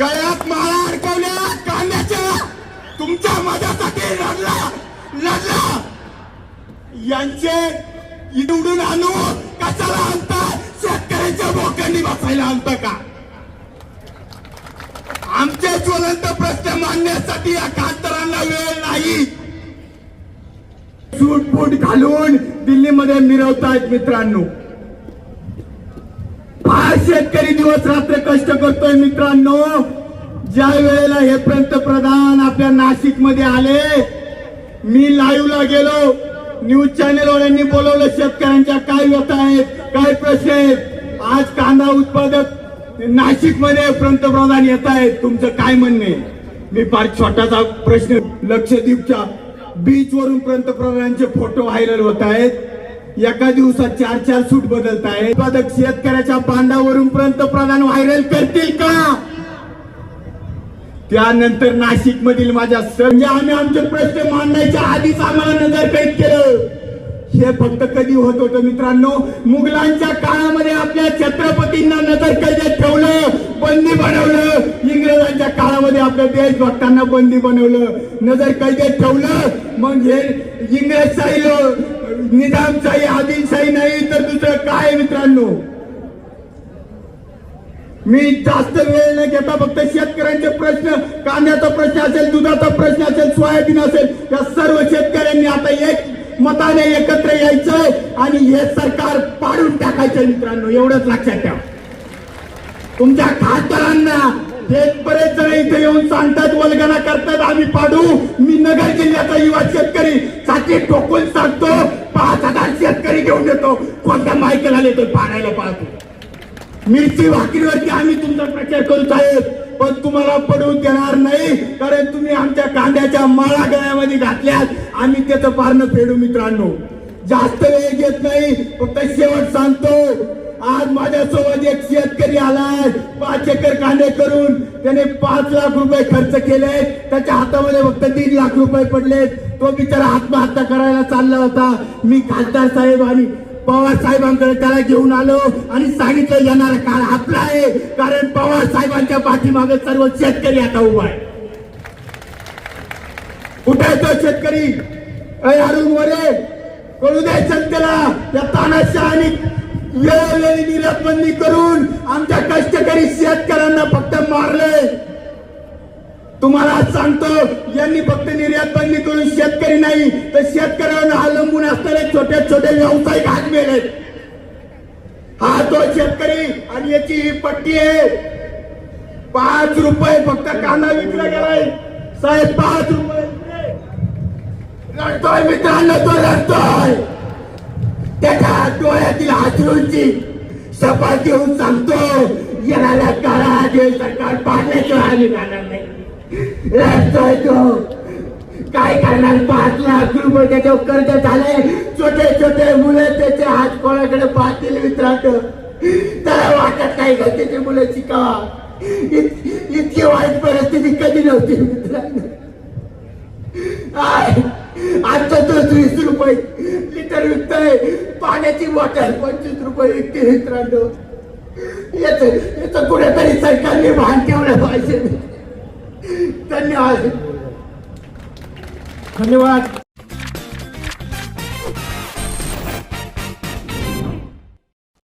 गळ्यात माळा अडकवल्या कांद्याच्या तुमच्या मजासाठी लढला लढला. यांचे इडून आणू कशाला आणता शेतकऱ्यांच्या बोक्यांनी बसायला आणत का? आमचे ज्वलंत प्रश्न मांडण्यासाठी या खासदारांना वेळ नाही. सूट फूट घालून दिल्लीमध्ये मिरवतायत मित्रांनो. शेतकरी दिवस रात्र कष्ट करतोय मित्रांनो. ज्या वेळेला हे पंतप्रधान आपल्या नाशिकमध्ये आले मी लाईव्ह ला गेलो. न्यूज चॅनेल वाल्यांनी बोलवलं शेतकऱ्यांच्या काय व्यथा आहेत काय प्रश्न आहेत. आज कांदा उत्पादक नाशिकमध्ये पंतप्रधान येत आहेत. तुमचं काय म्हणणे? मी फार छोटासा प्रश्न लक्षद्वीपच्या बीच वरून पंतप्रधानांचे फोटो व्हायरल होत आहेत. एका दिवसात चार चार सूट बदलत आहे उत्पादक शेतकऱ्याच्या बांधावरून पंतप्रधान व्हायरल करतील का? त्यानंतर नाशिक मधील माझ्या म्हणजे आम्ही आमचे प्रश्न मांडायच्या आधीच आम्हाला नजर कैद केलं. हे फक्त कधी होत होतं मित्रांनो? मुघलांच्या काळामध्ये आपल्या छत्रपतींना नजर कैदेत ठेवलं बंदी बनवलं. इंग्रजांच्या काळामध्ये आपल्या देशभक्तांना बंदी बनवलं नजर कैदेत ठेवलं. मग हे इंग्रज लो- निजामशाही आदिलशाही नाही तर दुसरं काय मित्रांनो? मी जास्त वेळ न घेता फक्त शेतकऱ्यांचे प्रश्न कांद्याचा प्रश्न असेल दुधाचा प्रश्न असेल सोयाबीन असेल या सर्व शेतकऱ्यांनी आता एक मताने एकत्र यायचंय आणि हे सरकार पाडून टाकायचं मित्रांनो एवढंच लक्षात ठेवा. तुमच्या खासदारांना एक बरेच जण इथे येऊन सांगतात वल्गना करतात आम्ही पाडू. मी नगर जिल्ह्याचा युवा शेतकरी साठी ठोकून सांगतो पाच हजार शेतकरी घेऊन येतो. कोणत्या मायकेला येतो पाडायला पाहतो मिरची भाकरीवरती आम्ही तुमचा प्रचार करू साहेब. पण तुम्हाला पडू देणार नाही कारण तुम्ही आमच्या कांद्याच्या माळा गळ्यामध्ये घातल्यात. आम्ही त्याचं पारणं फेडू मित्रांनो. जास्त वेळ घेत नाही फक्त शेवट सांगतो. आज माझ्यासोबत एक शेतकरी आलाय. पाच एकर कांदे करून त्याने पाच लाख रुपये खर्च केले त्याच्या हातामध्ये फक्त तीन लाख रुपये पडले तो बिचारा आत्महत्या करायला चालला होता. मी खासदार साहेब आणि पवार साहेबांकडे त्याला घेऊन आलो आणि सांगितलं येणार काळ आपला आहे. कारण पवार साहेबांच्या पाठीमागे सर्व शेतकरी आता उभा आहे. कुठे तो शेतकरी? अय अरुण वरे कळू द्या जनतेला त्या तानाशा आणि वेळोवेळी निर्यात बंदी करून आमच्या कष्टकरी शेतकऱ्यांना फक्त मारले. तुम्हाला सांगतो यांनी फक्त निर्यात बंदी करून शेतकरी नाही तर शेतकऱ्यांना अवलंबून असणारे छोटे छोटे व्यावसायिक हात मेले. हा तो शेतकरी आणि याची ही पट्टी आहे. पाच रुपये फक्त कांदा विकला गेलाय. साहेब पाच रुपये. लढतोय मित्रांनो तो लढतोय त्याच्या डोळ्यातील अश्रूंची शपथ घेऊन सांगतो येणाऱ्या काळात हे सरकार पाडण्याशिवाय आम्ही जाणार नाही. रडतोय काय करणार? पाच लाख रुपये त्याच्यावर कर्ज झाले छोटे छोटे मुलं त्याचे हात कोणाकडे पाहतील मित्रांनो. त्याला वाटत नाही का त्याची मुलं शिकावा? इतकी वाईट परिस्थिती कधी नव्हती मित्रांनो. आय, तो रुपये. लिटर आहे पाण्याची बॉटल पंचवीस रुपये विकते मित्रांनो. याच याच कुठेतरी सरकारने भान ठेवलं पाहिजे. धन्यवाद. धन्यवाद.